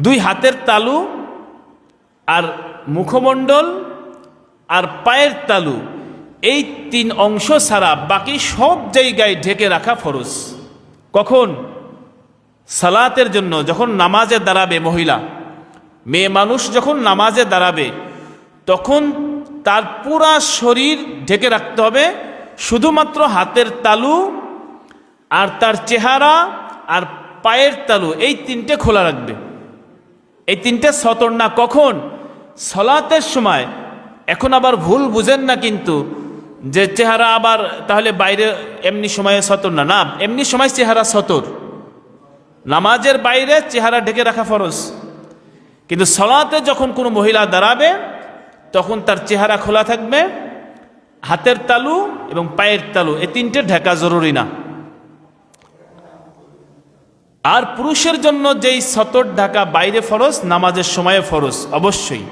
দুই হাতের তালু আর মুখমণ্ডল আর পায়ের তালু। এই তিন অংশ ছাড়া বাকি সব জায়গায় ঢেকে রাখা ফরজ। কখন? সালাতের জন্য, যখন নামাজে দাঁড়াবে মহিলা। মেয়ে মানুষ যখন নামাজে দাঁড়াবে, তখন তার পুরা শরীর ঢেকে রাখতে হবে। শুধুমাত্র হাতের তালু আর তার চেহারা আর পায়ের তালু, এই তিনটে খোলা রাখবে। এই তিনটে সতর না কখন? সলাতের সময়। এখন আবার ভুল বুঝেন না কিন্তু, যে চেহারা আবার তাহলে বাইরে এমনি সময়ে সতর না। না, এমনি সময় চেহারা সতর। নামাজের বাইরে চেহারা ঢেকে রাখা ফরজ। কিন্তু সলাতে যখন কোনো মহিলা দাঁড়াবে, তখন তার চেহারা খোলা থাকবে, হাতের তালু এবং পায়ের তালু, এই তিনটে ঢাকা জরুরি না। আর পুরুষের জন্য যেই সতর ঢাকা বাইরে ফরজ, নামাজের সময়ে ফরজ, অবশ্যই।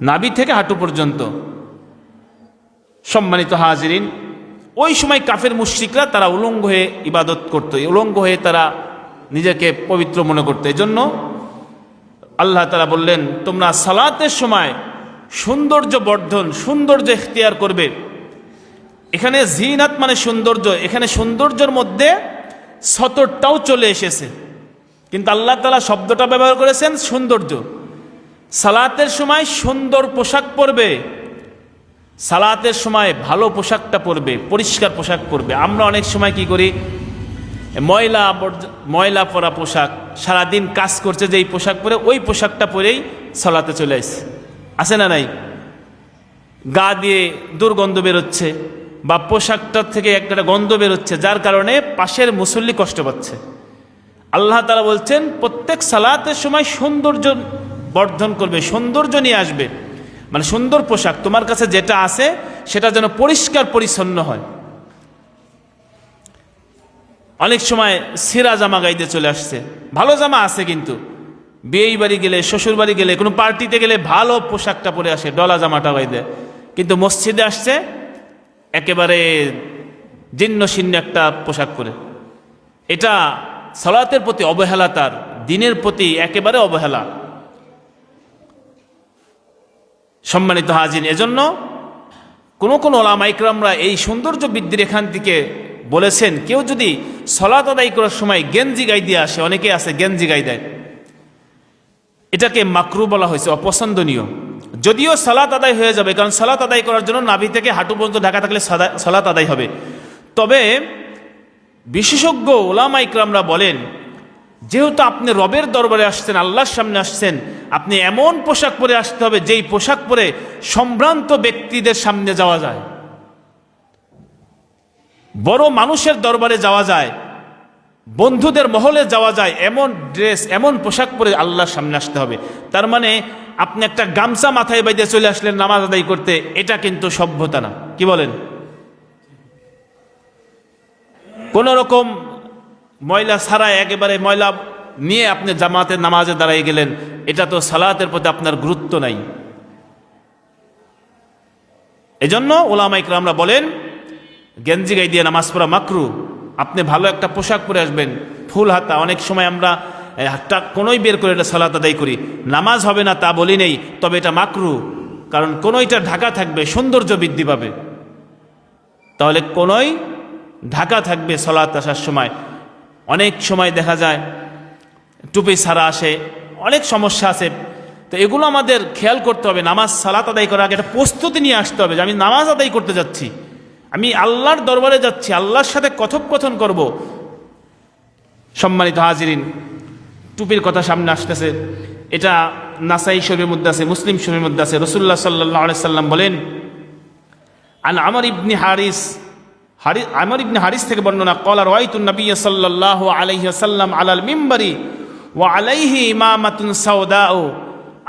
নাবি থেকে হাঁটু পর্যন্ত। সম্মানিত হাজিরিন, ওই সময় কাফের মুশ্রিকরা তারা উলঙ্গ হয়ে ইবাদত করতো উলঙ্গ হয়ে তারা নিজেকে পবিত্র মনে করতো। এই জন্য আল্লাহ তারা বললেন, তোমরা সালাতের সময় সৌন্দর্য বর্ধন, সৌন্দর্য এখতিয়ার করবে। এখানে জিনাত মানে সৌন্দর্য, এখানে সৌন্দর্যের মধ্যে সতরটাও চলে এসেছে। কিন্তু আল্লাহ তালা শব্দটা ব্যবহার করেছেন সৌন্দর্য। সালাতের সময় সুন্দর পোশাক পরবে, সালাতের সময় ভালো পোশাকটা পরবে, পরিষ্কার পোশাক পরবে। আমরা অনেক সময় কি করি? ময়লা ময়লা পরা পোশাক, সারাদিন কাজ করছে যে এই পোশাক পরে, ওই পোশাকটা পরেই সালাতে চলে আসে। আছে না নাই? গা দিয়ে দুর্গন্ধ বেরোচ্ছে। বা পোশাকটার থেকে একটা গন্ধ বেরোচ্ছে, যার কারণে পাশের মুসল্লি কষ্ট পাচ্ছে। আল্লাহ তারা বলছেন, প্রত্যেক সালাতের সময় সৌন্দর্য বর্ধন করবে, সৌন্দর্য নিয়ে আসবে। মানে সুন্দর পোশাক, তোমার কাছে যেটা আছে, সেটা যেন পরিষ্কার পরিচ্ছন্ন হয়। অনেক সময় সিরা জামা গাইতে চলে আসছে। ভালো জামা আছে কিন্তু। বিয়েই বাড়ি গেলে, শ্বশুর বাড়ি গেলে, কোনো পার্টিতে গেলে ভালো পোশাকটা পরে আসে, ডলা জামাটা গাইতে। কিন্তু মসজিদে আসছে একেবারে জীর্ণ শীর্ণ একটা পোশাক পরে। এটা সালাতের প্রতি অবহেলা তার, দিনের প্রতি একেবারে অবহেলা। সম্মানিত হাজিন এজন্য কোনো কোনো ওলামাইকরামরা এই সৌন্দর্য বৃদ্ধির এখান থেকে বলেছেন, কেউ যদি সলাত আদায় করার সময় গেঞ্জি গাই দিয়ে আসে অনেকে আছে গেঞ্জি গাই দেয়। এটাকে মাকরু বলা হয়েছে, অপছন্দনীয়। যদিও সালাত আদায় হয়ে যাবে, কারণ সালাত আদায় করার জন্য নাভি থেকে হাঁটু পর্যন্ত ঢাকা থাকলে সালাত আদায় হবে। তবে বিশেষজ্ঞ ওলামা ইকরামরা বলেন, যেহেতু আপনি রবের দরবারে আসছেন, আল্লাহর সামনে আসছেন, আপনি এমন পোশাক পরে আসতে হবে যেই পোশাক পরে সম্ভ্রান্ত ব্যক্তিদের সামনে যাওয়া যায়। বড় মানুষের দরবারে যাওয়া যায়, বন্ধুদের মহলে যাওয়া যায়, এমন ড্রেস, এমন পোশাক পরে আল্লাহর সামনে আসতে হবে। তার মানে আপনি একটা গামছা মাথায় বাইতে চলে আসলেন নামাজ আদায় করতে, এটা কিন্তু সভ্যতা না। কি বলেন? কোন রকম ময়লা ছাড়াই একেবারে ময়লা নিয়ে আপনি জামাতের নামাজে দাঁড়াই গেলেন, এটা তো সালাতের প্রতি আপনার গুরুত্ব নাই। এজন্য ওলামাইকরা আমরা বলেন, গেঞ্জি গাই দিয়ে নামাজ পড়া মাকরু। আপনি ভালো একটা পোশাক পরে আসবেন, ফুল হাতা। অনেক সময় আমরা হাতটা কোনোই বের করে এটা সালাত আদায় করি। নামাজ হবে না তা বলি নেই, তবে এটা মাকরু, কারণ কোনোইটা ঢাকা থাকবে, সৌন্দর্য বৃদ্ধি পাবে। তাহলে কোনোই ঢাকা থাকবে সলাৎ আসার সময়। অনেক সময় দেখা যায়, টুপি ছাড়া আসে, অনেক সমস্যা আছে। তো এগুলো আমাদের খেয়াল করতে হবে, নামাজ সালাত আদায় করার আগে একটা প্রস্তুতি নিয়ে আসতে হবে, যে আমি নামাজ আদায় করতে যাচ্ছি। আমি আল্লাহর দরবারে যাচ্ছি, আল্লাহর সাথে কথোপকথন করব। সম্মানিত হাজিরিন টুপির কথা সামনে আসতেছে। এটা নাসাই শরীর মধ্যে আছে, মুসলিম শরীর মধ্যে আছে। রসুল্লাহ সাল্লাহ সাল্লাম বলেন, আন আমর ইবনি হারিস, হারি, আমার ইবনি হারিস থেকে বর্ণনা, কলা রয়তুন নবী সাল্লাহ আলাইহি সাল্লাম আলাল মিম্বারি ওয়া আলাইহি ইমামাতুন সাউদাও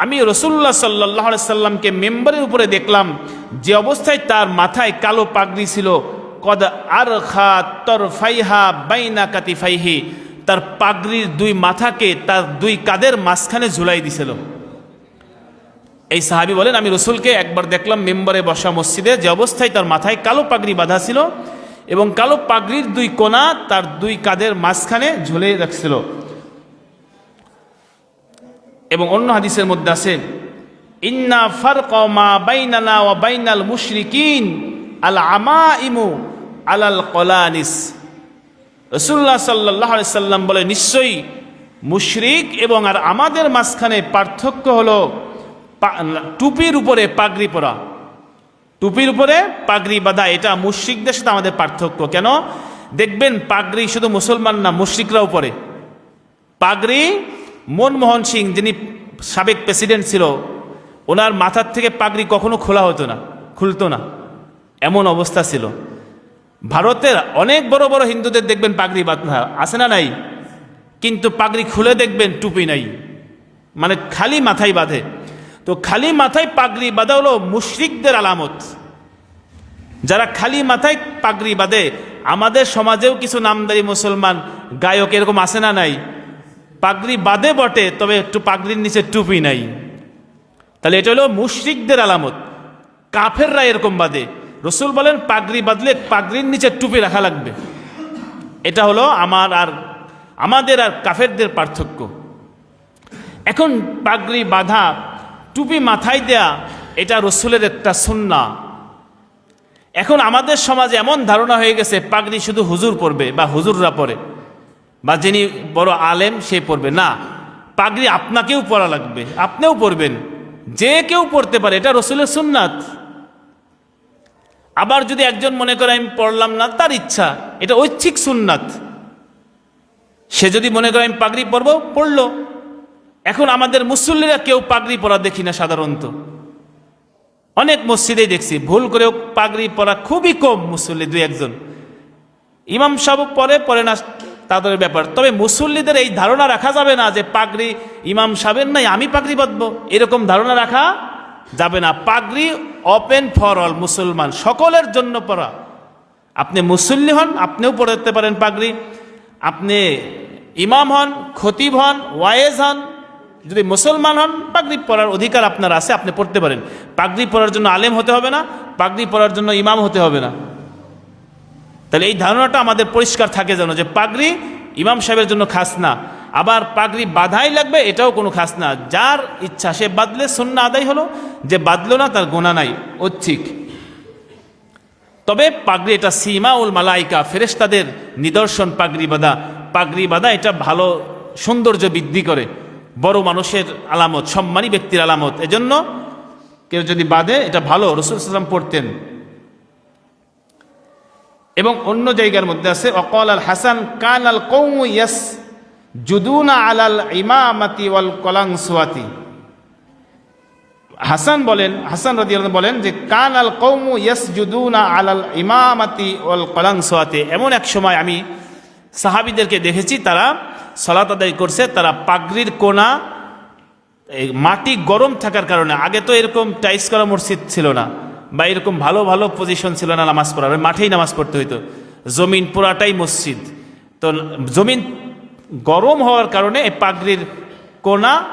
আমি রসুল্লাহ সাল্লাহ সাল্লামকে মেম্বারের উপরে দেখলাম, যে অবস্থায় তার মাথায় কালো পাগড়ি ছিল, কদ আর খা তর ফাইহা বাইনা কাতিফাইহি। তার পাগড়ির দুই মাথাকে তার দুই কাদের মাঝখানে ঝুলাই দিছিল। এই সাহাবি বলেন, আমি রসুলকে একবার দেখলাম মেম্বারে বসা মসজিদে, যে অবস্থায় তার মাথায় কালো পাগড়ি বাঁধা ছিল এবং কালো পাগড়ির দুই কোনা তার দুই কাদের মাঝখানে ঝুলে রাখছিল। এবং অন্য হাদিসের মধ্যে আছে, ইন্না ফারক মা বাইনানা ওয়া বাইনাল মুশরিকিন আল আমা ইমু আলাল কলানিস। রসুল্লাহ সাল্লাহ সাল্লাম বলে, নিশ্চয়ই মুশরিক এবং আর আমাদের মাঝখানে পার্থক্য হলো টুপির উপরে পাগড়ি পরা। টুপির উপরে পাগড়ি বাঁধা, এটা মুশ্রিকদের সাথে আমাদের পার্থক্য। কেন? দেখবেন পাগড়ি শুধু মুসলমান না, মুশ্রিকরাও পরে। পাগড়ি, মনমোহন সিং যিনি সাবেক প্রেসিডেন্ট ছিল, ওনার মাথার থেকে পাগড়ি কখনো খোলা হতো না, খুলতো না। এমন অবস্থা ছিল। ভারতের অনেক বড় বড় হিন্দুদের দেখবেন পাগড়ি বাঁধা, আছে না নাই? কিন্তু পাগড়ি খুলে দেখবেন টুপি নাই। মানে খালি মাথায় বাঁধে। তো খালি মাথায় পাগড়ি বাঁধা হলো মুশরিকদের আলামত। যারা খালি মাথায় পাগড়ি বাঁধে, আমাদের সমাজেও কিছু নামদারি মুসলমান গায়ক এরকম আছে না নাই? পাগড়ি বাঁধে বটে, তবে একটু পাগড়ির নিচে টুপি নাই। তাহলে এটা হলো মুশরিকদের আলামত। কাফেররা এরকম বাঁধে। রসুল বলেন, পাগড়ি বাঁধলে পাগড়ির নিচে টুপি রাখা লাগবে। এটা হলো আমার আর আমাদের আর কাফেরদের পার্থক্য। এখন পাগড়ি বাঁধা, টুপি মাথায় দেয়া, এটা রসুলের একটা সুন্না। এখন আমাদের সমাজে এমন ধারণা হয়ে গেছে, পাগড়ি শুধু হুজুর পরবে বা হুজুররা পরে বা যিনি বড় আলেম সে পরবে না, পাগড়ি আপনাকেও পরা লাগবে, আপনিও পরবেন যে কেউ পড়তে পারে, এটা রসুলের সুন্নাত। আবার যদি একজন মনে করে আমি পড়লাম না, তার ইচ্ছা, এটা ঐচ্ছিক সুন্নাত। সে যদি মনে করে আমি পাগড়ি পরব, পড়ল। এখন আমাদের মুসল্লিরা কেউ পাগড়ি পরা দেখি না সাধারণত। অনেক মসজিদেই দেখছি, ভুল করেও পাগড়ি পরা খুবই কম মুসল্লি, দুই একজন। ইমাম সাহেব পরে পরে না, তাদের ব্যাপার। তবে মুসল্লিদের এই ধারণা রাখা যাবে না যে পাগড়ি ইমাম সাহেবের নাই, আমি পাগড়ি বাঁধবো এরকম ধারণা রাখা যাবে না। পাগড়ি ওপেন ফর অল মুসলমান। সকলের জন্য পড়া আপনি মুসল্লি হন, আপনিও পড়তে পারেন পাগড়ি। আপনি ইমাম হন, খতিব হন, ওয়ায়েজ হন, যদি মুসলমান হন, পাগড়ি পরার অধিকার আপনার আছে, আপনি পড়তে পারেন। পাগড়ি পরার জন্য আলেম হতে হবে না, পাগড়ি পরার জন্য ইমাম হতে হবে না। তাহলে এই ধারণাটা আমাদের পরিষ্কার থাকে যেন, যে পাগড়ি ইমাম সাহেবের জন্য খাস না। আবার পাগড়ি বাধাই লাগবে, এটাও কোনো খাস না। যার ইচ্ছা, সে বাদলে সন্না আদায় হলো, যে বাদলো না, তার গোনা নাই, ঐচ্ছিক। তবে পাগড়ি এটা সীমা উল মালাইকা, ফেরেশতাদের নিদর্শন পাগড়ি বাঁধা। পাগড়ি বাঁধা এটা ভালো সৌন্দর্য বৃদ্ধি করে, বড় মানুষের আলামত, সম্মানী ব্যক্তির আলামত। এজন্য কেউ যদি বাঁধে, এটা ভালো, রসুল সাল্লাম পড়তেন। এবং অন্য জায়গার মধ্যে আছে অকল আল হাসান কান আল কৌম ইয়াস জুদুনা আলাল ইমামাতি ওয়াল কলাং সুয়াতি হাসান বলেন, হাসান রদি বলেন যে কান আল কৌম ইয়াস জুদুনা আলাল ইমামাতি ওয়াল কলাং সুয়াতে এমন এক সময় আমি সাহাবিদেরকে দেখেছি, তারা সলাত আদায় করছে, তারা পাগড়ির কোনা, এই মাটি গরম থাকার কারণে, আগে তো এরকম টাইস করা মসজিদ ছিল না, বা এরকম ভালো ভালো পজিশন ছিল না নামাজ পড়ার, মাঠেই নামাজ পড়তে হইতো। জমিন পুরাটাই মসজিদ। তো জমিন গরম হওয়ার কারণে এই পাগড়ির কোনা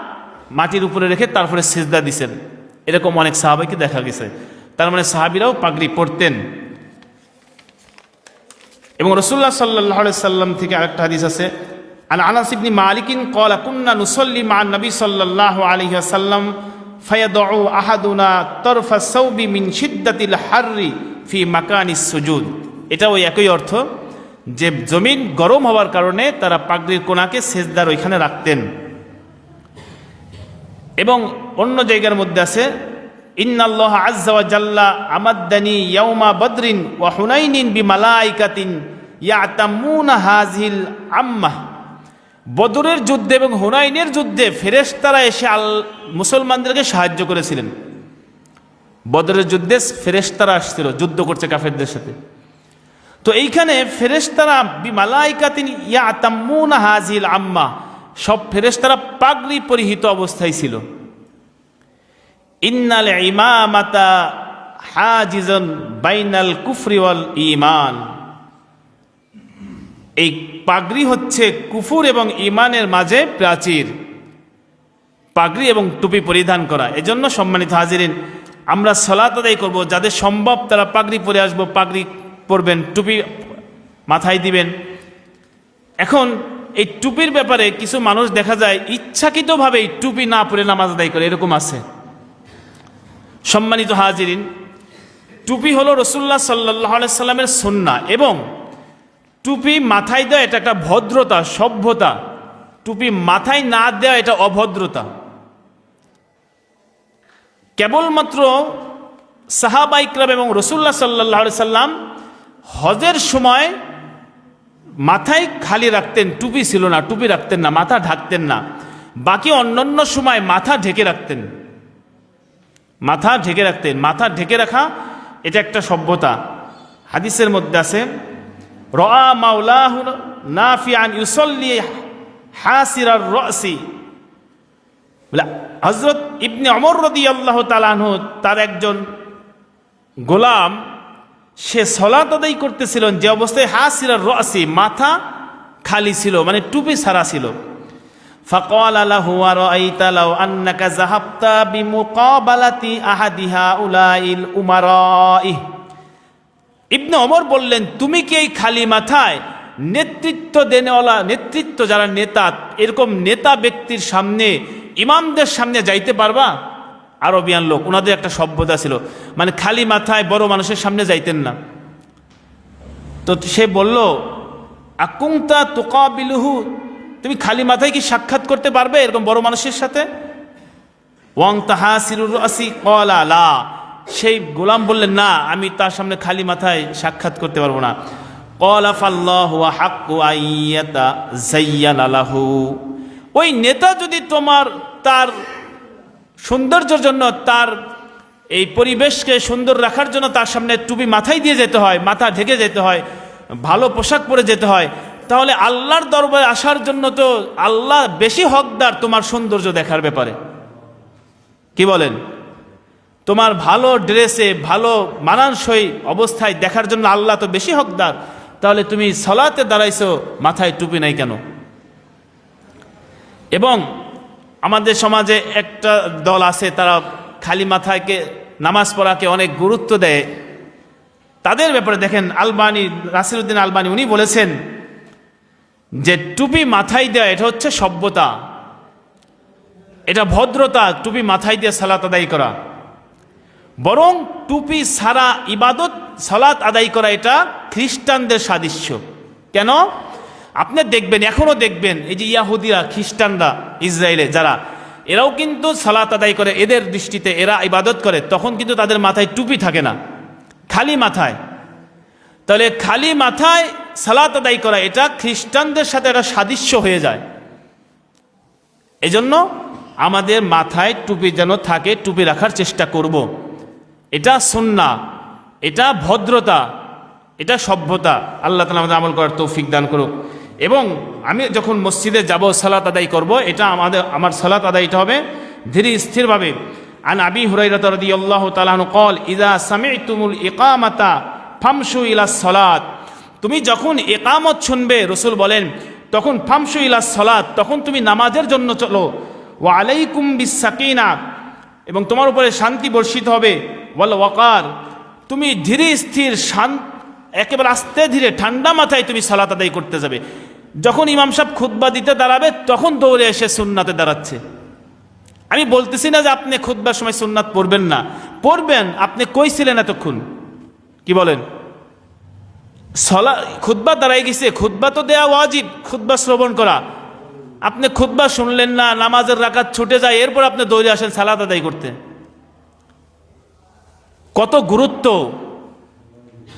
মাটির উপরে রেখে তারপরে সেজদা দিছেন। এরকম অনেক সাহাবাইকে দেখা গেছে। তার মানে সাহাবিরাও পাগড়ি পরতেন। এবং রসুল্লাহ সাল্লাহ সাল্লাম থেকে আরেকটা হাদিস আছে আল আনাসিবনি মালিকিন কল কুন্না নুসল্লি মা নবী সাল্লাহ আলহি সাল্লাম ফয়াদ আহাদুনা তরফা সৌবি মিন সিদ্দাতিল হার্রি ফি মাকানি সুজুদ। এটাও একই অর্থ যে জমিন গরম হওয়ার কারণে তারা পাগড়ির কোনাকে সেজদার ওইখানে রাখতেন। এবং অন্য জায়গার মধ্যে আছে, ইন্নাল্লাহ আজ্জা ওয়া জাল্লা আমাদ্দানি ইয়াউমা বদরিন ওয়া হুনাইনিন বিমালাইকাতিন ইয়াতাম্মুনা হাজিল আম্মাহ বদরের যুদ্ধে এবং হুনাইনের যুদ্ধে ফেরেশতারা এসে আল মুসলমানদেরকে সাহায্য করেছিলেন। বদরের যুদ্ধে ফেরেশতারা আসছিল, যুদ্ধ করছে কাফেরদের সাথে। তো এইখানে ফেরেশতারা বিমালাইকাতিন ইয়াতাম্মুনা হাজিল আম্মা। সব ফেরেশতারা পাগড়ি পরিহিত অবস্থায় ছিল। ইন্নাল ইমামাতা হাজিজন বাইনাল কুফরিওয়াল ইমান এই পাগড়ি হচ্ছে কুফুর এবং ইমানের মাঝে প্রাচীর। পাগড়ি এবং টুপি পরিধান করা। এজন্য সম্মানিত হাজিরিন, আমরা সলাত আদায় করব। যাদের সম্ভব তারা পাগড়ি পরে আসব। পাগড়ি পরবেন, টুপি মাথায় দিবেন। এখন এই টুপির ব্যাপারে কিছু মানুষ দেখা যায় ইচ্ছাকৃতভাবে এই টুপি না পরে নামাজ আদায় করে, এরকম আছে। সম্মানিত হাজিরিন, টুপি হলো রসুল্লাহ সাল্লাহ সাল্লামের সন্না এবং টুপি মাথায় দেওয়া এটা একটা ভদ্রতা, সভ্যতা। টুপি মাথায় না দেওয়া এটা অভদ্রতা। কেবলমাত্র সাহাবাইকরাম এবং রসুল্লাহ সাল্লাহ সাল্লাম হজের সময় মাথায় খালি রাখতেন, টুপি ছিল না, টুপি রাখতেন না, মাথা ঢাকতেন না। বাকি অন্যান্য সময় মাথা ঢেকে রাখতেন। মাথা ঢেকে রাখতেন, মাথা ঢেকে রাখা, এটা একটা সভ্যতা। হাদিসের মধ্যে আছে রা মাওলাহ নাফিয়ান ইউসল্লি হাসিরার রসি। হজরত ইবনে অমর রদি আল্লাহ তালাহ তার একজন গোলাম সে সলাত আদায় করতেছিলেন যে অবস্থায় হাসিরার রসি মাথা খালি ছিল মানে টুপি সারা ছিল فقال له ورأيت لو أنك ذهبت بمقابلة أحد هؤلاء الأمراء ইবনে অমর বললেন তুমি কি এই খালি মাথায় নেতৃত্ব দেনেওয়ালা নেতৃত্ব যারা নেতা এরকম নেতা ব্যক্তির সামনে ইমামদের সামনে যাইতে পারবা আরবিয়ান লোক ওনাদের একটা সভ্যতা ছিল। মানে খালি মাথায় বড় মানুষের সামনে যাইতেন না। তো সে বলল আকুংতা তোকাবিলুহু, তুমি খালি মাথায় কি সাক্ষাৎ করতে পারবে এরকম বড় মানুষের সাথে? ওয়াং তাহা সিরুর আসি কলা সেই গোলাম বললেন, না, আমি তার সামনে খালি মাথায় সাক্ষাৎ করতে পারব না। ওই নেতা যদি তোমার, তার সৌন্দর্যের জন্য তার এই পরিবেশকে সুন্দর রাখার জন্য তার সামনে টুপি মাথায় দিয়ে যেতে হয়, মাথা ঢেকে যেতে হয়, ভালো পোশাক পরে যেতে হয়। তাহলে আল্লাহর দরবারে আসার জন্য তো আল্লাহ বেশি হকদার তোমার সৌন্দর্য দেখার ব্যাপারে। কি বলেন? তোমার ভালো ড্রেসে, ভালো মানানসই অবস্থায় দেখার জন্য আল্লাহ তো বেশি হকদার। তাহলে তুমি সলাতে দাঁড়াইছো, মাথায় টুপি নাই কেন? এবং আমাদের সমাজে একটা দল আছে, তারা খালি মাথায়কে নামাজ পড়াকে অনেক গুরুত্ব দেয়। তাদের ব্যাপারে দেখেন, আলবানি রাসিরুদ্দিন আলবানি, উনি বলেছেন যে, টুপি মাথায় দেওয়া এটা হচ্ছে সভ্যতা। এটা ভদ্রতা, টুপি মাথায় দিয়ে সালাত আদায় করা। বরং টুপি সারা ইবাদত, সালাত আদায় করা, এটা খ্রিস্টানদের সাদৃশ্য। কেন? আপনি দেখবেন, এখনও দেখবেন, এই যে ইয়াহুদিরা, খ্রিস্টানরা, ইসরায়েলে যারা, এরাও কিন্তু সালাত আদায় করে, এদের দৃষ্টিতে এরা ইবাদত করে, তখন কিন্তু তাদের মাথায় টুপি থাকে না, খালি মাথায়। তাহলে খালি মাথায় সালাত আদায় করা, এটা খ্রিস্টানদের সাথে একটা সাদৃশ্য হয়ে যায়। এজন্য আমাদের মাথায় টুপি যেন থাকে, টুপি রাখার চেষ্টা করব। এটা সন্না, এটা ভদ্রতা, এটা সভ্যতা। আল্লাহ তালা আমাদের আমল করার তৌফিক দান করুক। এবং আমি যখন মসজিদে যাব, সালাত আদায় করব, এটা আমাদের, আমার সালাত আদায়টা হবে ধীরে স্থিরভাবে। আন আবি হুরাইরাত আল্লাহ তালাহন কল ইযা সামি'তুমুল ইকামাতা ফামসু ইলা সালাত। তুমি যখন একামত শুনবে, রসুল বলেন, তখন ফামসু ইলা সালাত, তখন তুমি নামাজের জন্য চলো। ওয়া আলাইকুম বিসাকিনা এবং তোমার উপরে শান্তি বর্ষিত হবে। বল ওয়াকার, তুমি ধীরে স্থির শান্ত একেবারে আস্তে ধীরে, ঠান্ডা মাথায় তুমি সালাত আদায় করতে যাবে। যখন ইমাম সাহেব খুতবা দিতে দাঁড়াবে, তখন দৌড়ে এসে সুন্নাতে দাঁড়াচ্ছে। আমি বলতেছি না যে আপনি খুতবার সময় সুন্নাত পড়বেন না। পড়বেন, আপনি কইছিলেন এতক্ষণ। কি বলেন? সলা খুদ্া দাঁড়াই গেছে। খুদ্া তো দেয়া ওয়াজিব খুদ্া শ্রবণ করা। আপনি খুদ্া শুনলেন না, নামাজের রাকাত ছুটে যায়, এরপর আপনি দৌড়ে আসেন সালাদ আদায় করতে। কত গুরুত্ব।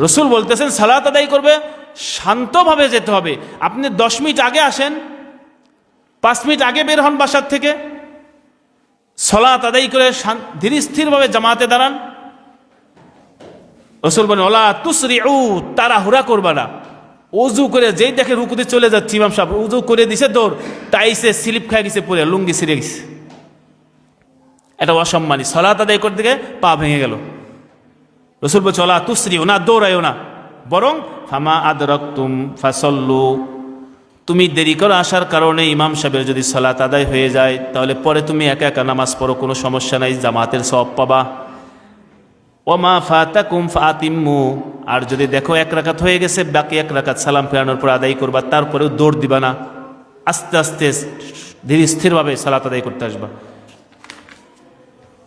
রসুল বলতেছেন, সালাত আদায় করবে শান্তভাবে যেতে হবে। আপনি দশ মিনিট আগে আসেন, পাঁচ মিনিট আগে বের হন বাসার থেকে। সলাত আদায় করে ধীর স্থিরভাবে জামাতে দাঁড়ান। রসুল বলেন, ওলা তুসরি উ তারা হুরা করবা না। উজু করে যেই দেখে রুকুতে চলে যাচ্ছে ইমাম সাহেব, উজু করে দিছে দৌড় তাইসে স্লিপ খাই গেছে পরে, লুঙ্গি ছিঁড়ে গেছে। এটা অসম্মানী। সলাত আদায় করতে গিয়ে পা ভেঙে গেল। রসুল বলছে, ওলা তুসরিও না, দৌড়াইও না। বরং ফামা আদরক্তুম ফাসল্লু। তুমি দেরি করে আসার কারণে ইমাম সাহেবের যদি সালাত আদায় হয়ে যায়, তাহলে পরে তুমি একা একা নামাজ পড়ো, কোনো সমস্যা নাই, জামাতের সব পাবা। ওমা ফাতাকুম ফাতিম্মু। আর যদি দেখো এক রাকাত হয়ে গেছে, বাকি এক রাকাত সালাম ফেরানোর পর আদায় করবা, তারপরেও দৌড় দিবা না। আস্তে আস্তে ধীর স্থিরভাবে সালাত আদায় করতে আসবা।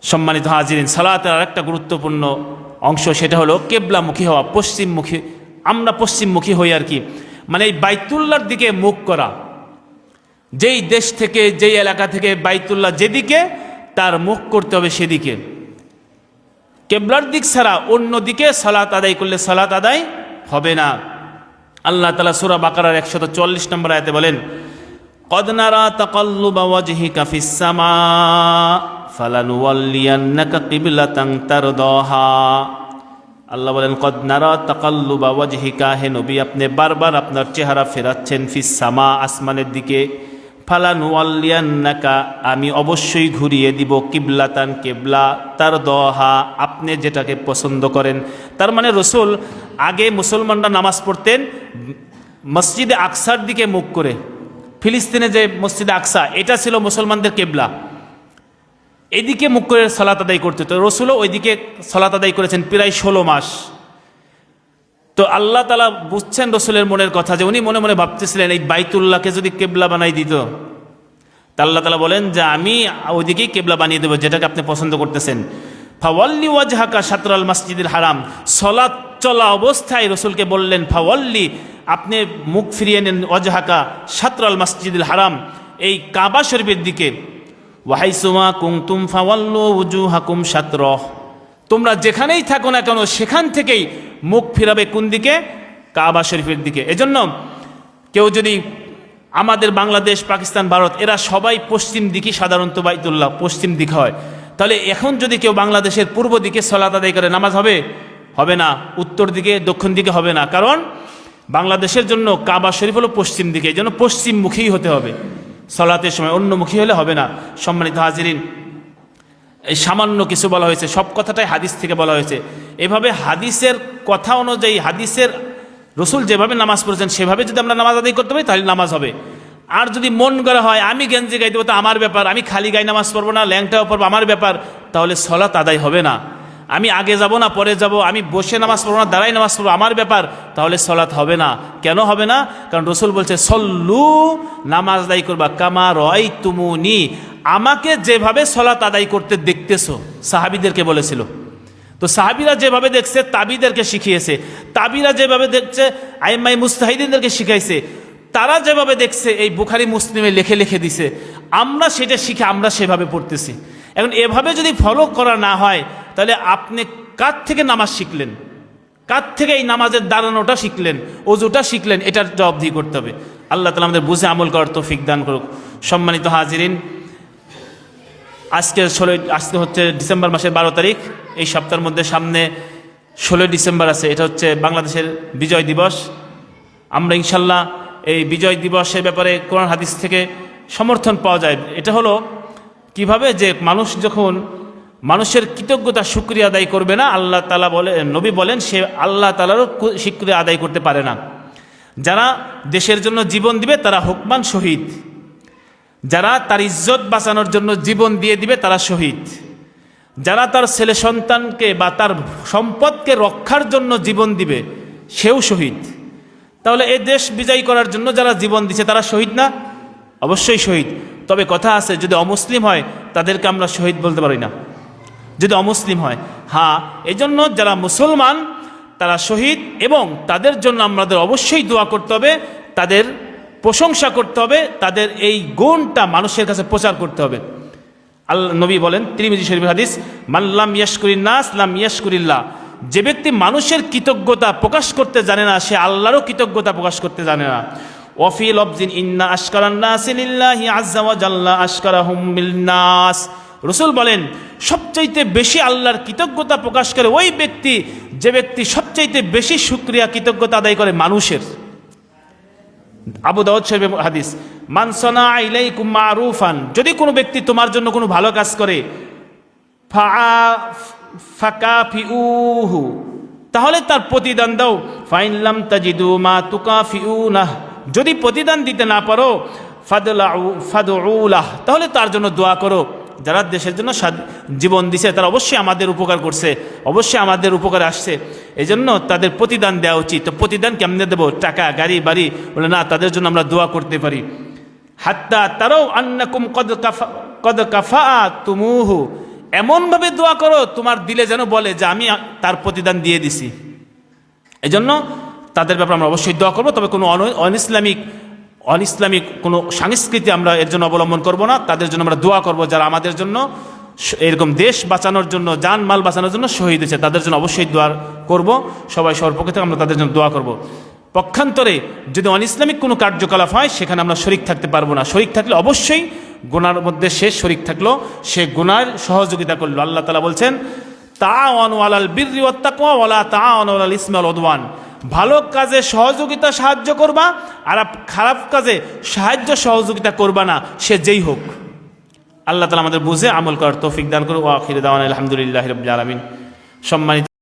সম্মানিত হাজিরিন, সালাতের আরেকটা গুরুত্বপূর্ণ অংশ সেটা হলো কেবলামুখী হওয়া, পশ্চিমমুখী আমরা পশ্চিমমুখী হই আর কি মানে এই বাইতুল্লার দিকে মুখ করা যেই দেশ থেকে যেই এলাকা থেকে বাইতুল্লাহ যেদিকে তার মুখ করতে হবে সেদিকে কেবলার দিক ছাড়া অন্য দিকে সালাত আদায় করলে সালাত আদায় হবে না আল্লাহ তালা সুরা বাকারার একশত চল্লিশ নম্বর আয়তে বলেন قد نرى تقلب وجهك في السماء فلنولينك قبلة ترضاها আল্লাহ বলেন, কদ নারা তাকাল্লুবা ওয়াজহিকা হে নবী, আপনি বারবার আপনার চেহারা ফেরাচ্ছেন ফিস সামা, আসমানের দিকে। ফালান ওয়াল্লিয়ান্নাকা আমি অবশ্যই ঘুরিয়ে দিব কিবলাতান কেবলা তার দহা আপনি যেটাকে পছন্দ করেন। তার মানে রসুল আগে মুসলমানরা নামাজ পড়তেন মসজিদে আকসার দিকে মুখ করে। ফিলিস্তিনে যে মসজিদে আকসা, এটা ছিল মুসলমানদের কেবলা। এদিকে মুখ করে সালাত আদায় করতে তো রসুলও ওইদিকে সালাত আদায় করেছেন প্রায় ষোলো মাস। তো আল্লাহ তালা বুঝছেন রসুলের মনের কথা যে উনি মনে মনে ভাবতেছিলেন, এই বাইতুল্লাহকে যদি কেবলা বানাই দিত। তা আল্লাহ তালা বলেন যে আমি ওইদিকেই কেবলা বানিয়ে দেবো, যেটাকে আপনি পছন্দ করতেছেন। ফাওয়াল্লি ওয়াজহাকা সাতরাল মসজিদুল হারাম। সলাৎ চলা অবস্থায় রসুলকে বললেন, ফাওয়াল্লি, আপনি মুখ ফিরিয়ে নেন ওয়াজহাকা সাতরাল মসজিদুল হারাম। এই কাবা শরীফের দিকে ওয়াহাইসুমা কুংতুম ফাওয়াল্লু উজু হাকুম সাতর তোমরা যেখানেই থাকো না কেন, সেখান থেকেই মুখ ফিরাবে কোন দিকে? কাবা শরীফের দিকে। এজন্য কেউ যদি আমাদের বাংলাদেশ, পাকিস্তান, ভারত, এরা সবাই পশ্চিম দিকই সাধারণত বাইতুল্লাহ, পশ্চিম দিক হয়। তাহলে এখন যদি কেউ বাংলাদেশের পূর্ব দিকে সলাত আদায় করে, নামাজ হবে? হবে না। উত্তর দিকে, দক্ষিণ দিকে হবে না। কারণ বাংলাদেশের জন্য কাবা শরীফ হলো পশ্চিম দিকে। এই জন্য পশ্চিমমুখী হতে হবে। সলাতের সময় অন্যমুখী হলে হবে না। সম্মানিত হাজিরিন, এই সামান্য কিছু বলা হয়েছে। সব কথাটাই হাদিস থেকে বলা হয়েছে। এভাবে হাদিসের কথা অনুযায়ী, হাদিসের রসুল যেভাবে নামাজ পড়েছেন, সেভাবে যদি আমরা নামাজ আদায় করতে পারি, তাহলে নামাজ হবে। আর যদি মন করা হয়, আমি গেঞ্জি গাই দেবো, তো আমার ব্যাপার, আমি খালি গায়ে নামাজ পড়ব না, ল্যাংটাও পড়ব আমার ব্যাপার, তাহলে সলাত আদায় হবে না। আমি আগে যাব না, পরে যাব, আমি বসে নামাজ পড়ব না দাঁড়াই নামাজ পড়ব, আমার ব্যাপার, তাহলে সলাৎ হবে না। কেন হবে না? কারণ রসুল বলছে, সল্লু নামাজ আদায় করবা কামা রয় তুমুনি আমাকে যেভাবে সলাৎ আদায় করতে দেখতেছো, সাহাবিদেরকে বলেছিল। তো সাহাবিরা যেভাবে দেখছে, তাবিদেরকে শিখিয়েছে। তাবিরা যেভাবে দেখছে আইমাই মুস্তাহিদিনদেরকে শিখাইছে। তারা যেভাবে দেখছে, এই বুখারি, মুসলিমে লেখে লিখে দিছে। আমরা সেটা শিখে আমরা সেভাবে পড়তেছি। এখন এভাবে যদি ফলো করা না হয় তাহলে আপনি কার থেকে নামাজ শিখলেন? কার থেকে এই নামাজের দাঁড়ানোটা শিখলেন? অজুটা শিখলেন? এটার জবাবদিহি করতে হবে। আল্লাহ তালা আমাদের বুঝে আমল করার তৌফিক দান করুক। সম্মানিত হাজিরিন আজকে ষোলোই আজকে হচ্ছে ডিসেম্বর মাসের বারো তারিখ। এই সপ্তাহের মধ্যে সামনে ষোলোই ডিসেম্বর আছে। এটা হচ্ছে বাংলাদেশের বিজয় দিবস। আমরা ইনশাল্লাহ এই বিজয় দিবসের ব্যাপারে কোরআন হাদিস থেকে সমর্থন পাওয়া যায়। এটা হলো কীভাবে যে মানুষ যখন মানুষের কৃতজ্ঞতা সুক্রিয়া আদায় করবে না। আল্লাহ তালা বলে, নবী বলেন, সে আল্লাহ তালারও সুক্রিয়া আদায় করতে পারে না। যারা দেশের জন্য জীবন দিবে, তারা হুকমান শহীদ। যারা তার ইজ্জত বাঁচানোর জন্য জীবন দিয়ে দিবে, তারা শহীদ। যারা তার ছেলে সন্তানকে বা তার সম্পদকে রক্ষার জন্য জীবন দিবে, সেও শহীদ। তাহলে এ দেশ বিজয়ী করার জন্য যারা জীবন দিছে, তারা শহীদ না? অবশ্যই শহীদ। তবে কথা আছে, যদি অমুসলিম হয়, তাদেরকে আমরা শহীদ বলতে পারি না। যদি অমুসলিম হয়। হ্যাঁ এই জন্য যারা মুসলমান, তারা শহীদ এবং তাদের জন্য আমাদের অবশ্যই দোয়া করতে হবে, তাদের প্রশংসা করতে হবে, তাদের এই গুণটা মানুষের কাছে প্রচার করতে হবে। আল্লাহ নবী বলেন, ত্রিমিজি শরীফ হাদিস মাল্লাম ইয়াসকুরিন নাস, লাম ইয়াসকুরিল্লাহ যে ব্যক্তি মানুষের কৃতজ্ঞতা প্রকাশ করতে জানে না, সে আল্লাহরও কৃতজ্ঞতা প্রকাশ করতে জানে না। ওয়ফি লফজিন ইন্না আশকারান্নাসিলিল্লাহি আজ্জা ওয়া জাল্লা আশকারাহুম মিন্নাস রসুল বলেন, সবচাইতে বেশি আল্লাহর কৃতজ্ঞতা প্রকাশ করে ওই ব্যক্তি যে ব্যক্তি সবচাইতে বেশি সুক্রিয়া কৃতজ্ঞতা আদায় করে মানুষের। আবু হাদিস মানসনা মারুফান যদি কোনো ব্যক্তি তোমার জন্য কোনো ভালো কাজ করে তাহলে তার প্রতিদান দাও। ফাইনলাম তাজিদু মা তুকা তুকাফিউনাহ যদি প্রতিদান দিতে না পারো, ফাদলাউ, ফাদউলাহ তাহলে তার জন্য দোয়া করো। যারা দেশের জন্য জীবন দিছে, তারা অবশ্যই আমাদের উপকার করছে, অবশ্যই আমাদের উপকারে আসছে। এই জন্য তাদের প্রতিদান দেওয়া উচিত। তো প্রতিদান কেমনে দেবো? টাকা, গাড়ি, বাড়ি? বলে, না, তাদের জন্য আমরা দোয়া করতে পারি। হাত্তা তারাও আন্নাকুম কদ কাফা কদ কাফা তুমুহু এমনভাবে দোয়া করো, তোমার দিলে যেন বলে যে, আমি তার প্রতিদান দিয়ে দিছি। এজন্য তাদের ব্যাপারে আমরা অবশ্যই দোয়া করব। তবে কোনো অন- অনইসলামিক অনইসলামিক কোনো সংস্কৃতি আমরা এর জন্য অবলম্বন করব না, তাদের জন্য আমরা দোয়া করব যারা আমাদের জন্য এরকম দেশ বাঁচানোর জন্য, যান মাল বাঁচানোর জন্য শহীদ হয়েছে, তাদের জন্য অবশ্যই দোয়া করব, সবাই সর্বপক্ষে থেকে আমরা তাদের জন্য দোয়া করব। পক্ষান্তরে যদি অনইসলামিক কোনো কার্যকলাপ হয়, সেখানে আমরা শরিক থাকতে পারব না। শরিক থাকলে অবশ্যই গুনার মধ্যে সে শরিক থাকল, সে গুনার সহযোগিতা করল। আল্লাহ তালা বলছেন তা আলাল বীর ওয়াত্তাকুয়া ওয়ালা তা আলাল ইসমাল ওদওয়ান ভালো কাজে সহযোগিতা সাহায্য করবা, আর খারাপ কাজে সাহায্য সহযোগিতা করবা না, সে যেই হোক। আল্লাহ তালা আমাদের বুঝে আমল করার তৌফিক দান করুক। আখির দাওয়ান আলহামদুলিল্লাহ রবিল সম্মানিত